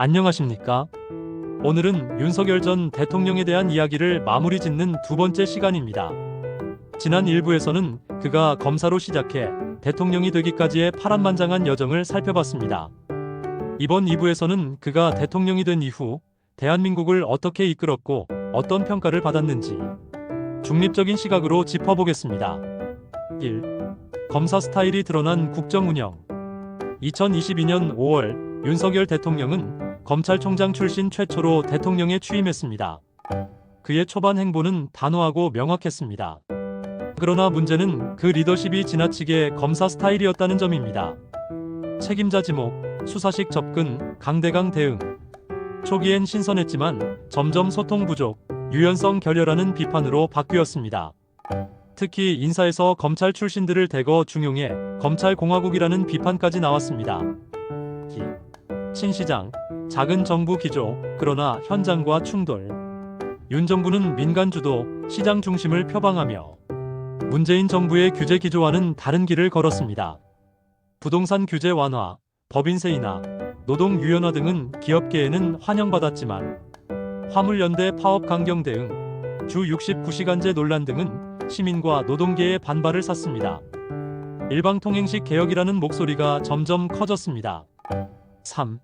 안녕하십니까? 오늘은 윤석열 전 대통령에 대한 이야기를 마무리 짓는 두 번째 시간입니다. 지난 1부에서는 그가 검사로 시작해 대통령이 되기까지의 파란만장한 여정을 살펴봤습니다. 이번 2부에서는 그가 대통령이 된 이후 대한민국을 어떻게 이끌었고 어떤 평가를 받았는지 중립적인 시각으로 짚어보겠습니다. 1. 검사 스타일이 드러난 국정 운영 2022년 5월 윤석열 대통령은 검찰총장 출신 최초로 대통령에 취임했습니다. 그의 초반 행보는 단호하고 명확했습니다. 그러나 문제는 그 리더십이 지나치게 검사 스타일이었다는 점입니다. 책임자 지목, 수사식 접근, 강대강 대응. 초기엔 신선했지만 점점 소통 부족, 유연성 결여라는 비판으로 바뀌었습니다. 특히 인사에서 검찰 출신들을 대거 중용해 검찰 공화국이라는 비판까지 나왔습니다. 기. 신 시장, 작은 정부 기조, 그러나 현장과 충돌. 윤 정부는 민간 주도, 시장 중심을 표방하며 문재인 정부의 규제 기조와는 다른 길을 걸었습니다. 부동산 규제 완화, 법인세 인하, 노동 유연화 등은 기업계에는 환영받았지만 화물연대 파업 강경 대응, 주 69시간제 논란 등은 시민과 노동계의 반발을 샀습니다. 일방통행식 개혁이라는 목소리가 점점 커졌습니다. 3.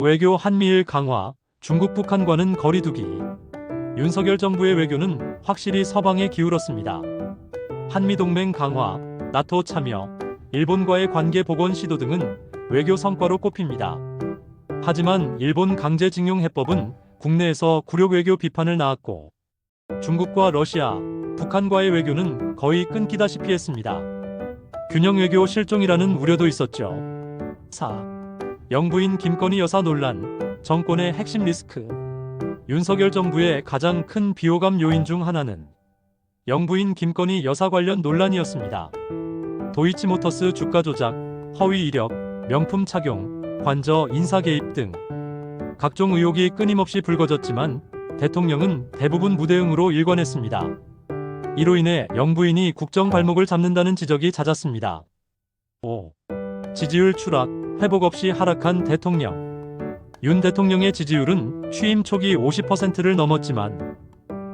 외교 한미일 강화, 중국 북한과는 거리두기. 윤석열 정부의 외교는 확실히 서방에 기울었습니다. 한미동맹 강화, 나토 참여, 일본과의 관계 복원 시도 등은 외교 성과로 꼽힙니다. 하지만 일본 강제징용 해법은 국내에서 굴욕 외교 비판을 낳았고 중국과 러시아, 북한과의 외교는 거의 끊기다시피 했습니다. 균형 외교 실종이라는 우려도 있었죠. 4. 영부인 김건희 여사 논란, 정권의 핵심 리스크. 윤석열 정부의 가장 큰 비호감 요인 중 하나는 영부인 김건희 여사 관련 논란이었습니다. 도이치모터스 주가 조작, 허위 이력, 명품 착용, 관저 인사 개입 등 각종 의혹이 끊임없이 불거졌지만 대통령은 대부분 무대응으로 일관했습니다. 이로 인해 영부인이 국정 발목을 잡는다는 지적이 잦았습니다. 5. 지지율 추락, 회복 없이 하락한 대통령. 윤 대통령의 지지율은 취임 초기 50%를 넘었지만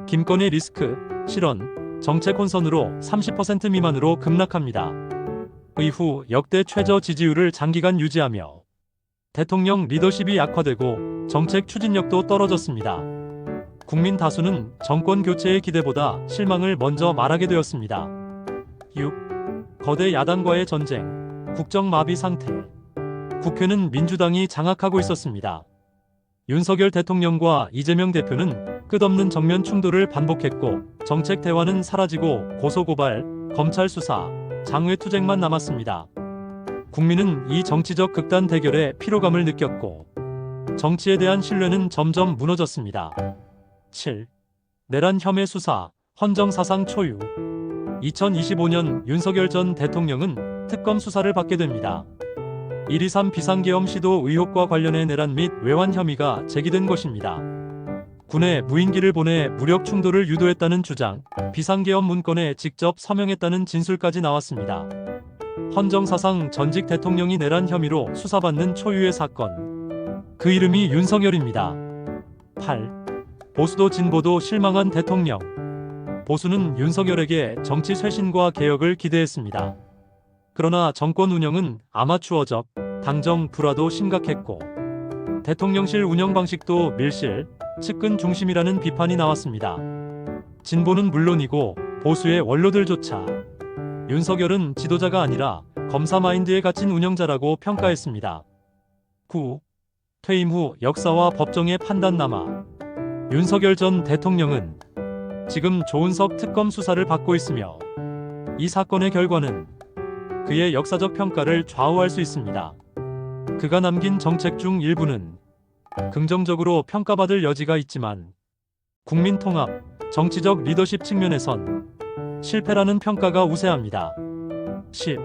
김건희 리스크, 실언, 정책 혼선으로 30% 미만으로 급락합니다. 이후 역대 최저 지지율을 장기간 유지하며 대통령 리더십이 약화되고 정책 추진력도 떨어졌습니다. 국민 다수는 정권 교체의 기대보다 실망을 먼저 말하게 되었습니다. 6. 거대 야당과의 전쟁, 국정 마비 상태. 국회는 민주당이 장악하고 있었습니다. 윤석열 대통령과 이재명 대표는 끝없는 정면 충돌을 반복했고 정책 대화는 사라지고 고소고발, 검찰 수사, 장외 투쟁만 남았습니다. 국민은 이 정치적 극단 대결에 피로감을 느꼈고 정치에 대한 신뢰는 점점 무너졌습니다. 7. 내란 혐의 수사, 헌정 사상 초유. 2025년 윤석열 전 대통령은 특검 수사를 받게 됩니다. 123 비상계엄 시도 의혹과 관련해 내란 및 외환 혐의가 제기된 것입니다. 군에 무인기를 보내 무력 충돌을 유도했다는 주장, 비상계엄 문건에 직접 서명했다는 진술까지 나왔습니다. 헌정사상 전직 대통령이 내란 혐의로 수사받는 초유의 사건. 그 이름이 윤석열입니다. 8. 보수도 진보도 실망한 대통령. 보수는 윤석열에게 정치 쇄신과 개혁을 기대했습니다. 그러나 정권 운영은 아마추어적, 당정 불화도 심각했고 대통령실 운영 방식도 밀실, 측근 중심이라는 비판이 나왔습니다. 진보는 물론이고 보수의 원로들조차 윤석열은 지도자가 아니라 검사 마인드에 갇힌 운영자라고 평가했습니다. 9. 퇴임 후 역사와 법정의 판단 남아 윤석열 전 대통령은 지금 조은석 특검 수사를 받고 있으며 이 사건의 결과는 그의 역사적 평가를 좌우할 수 있습니다. 그가 남긴 정책 중 일부는 긍정적으로 평가받을 여지가 있지만 국민 통합, 정치적 리더십 측면에선 실패라는 평가가 우세합니다. 10.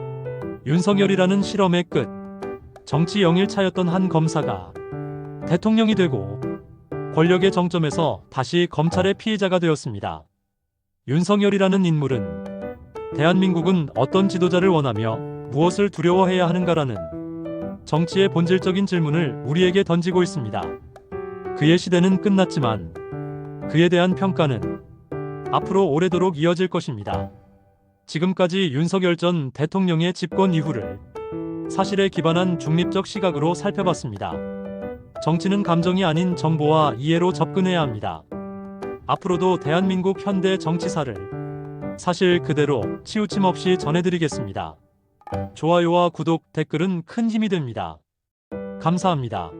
윤석열이라는 실험의 끝. 정치 영일차였던 한 검사가 대통령이 되고 권력의 정점에서 다시 검찰의 피해자가 되었습니다. 윤석열이라는 인물은 대한민국은 어떤 지도자를 원하며 무엇을 두려워해야 하는가라는 정치의 본질적인 질문을 우리에게 던지고 있습니다. 그의 시대는 끝났지만 그에 대한 평가는 앞으로 오래도록 이어질 것입니다. 지금까지 윤석열 전 대통령의 집권 이후를 사실에 기반한 중립적 시각으로 살펴봤습니다. 정치는 감정이 아닌 정보와 이해로 접근해야 합니다. 앞으로도 대한민국 현대 정치사를 사실 그대로 치우침 없이 전해드리겠습니다. 좋아요와 구독, 댓글은 큰 힘이 됩니다. 감사합니다.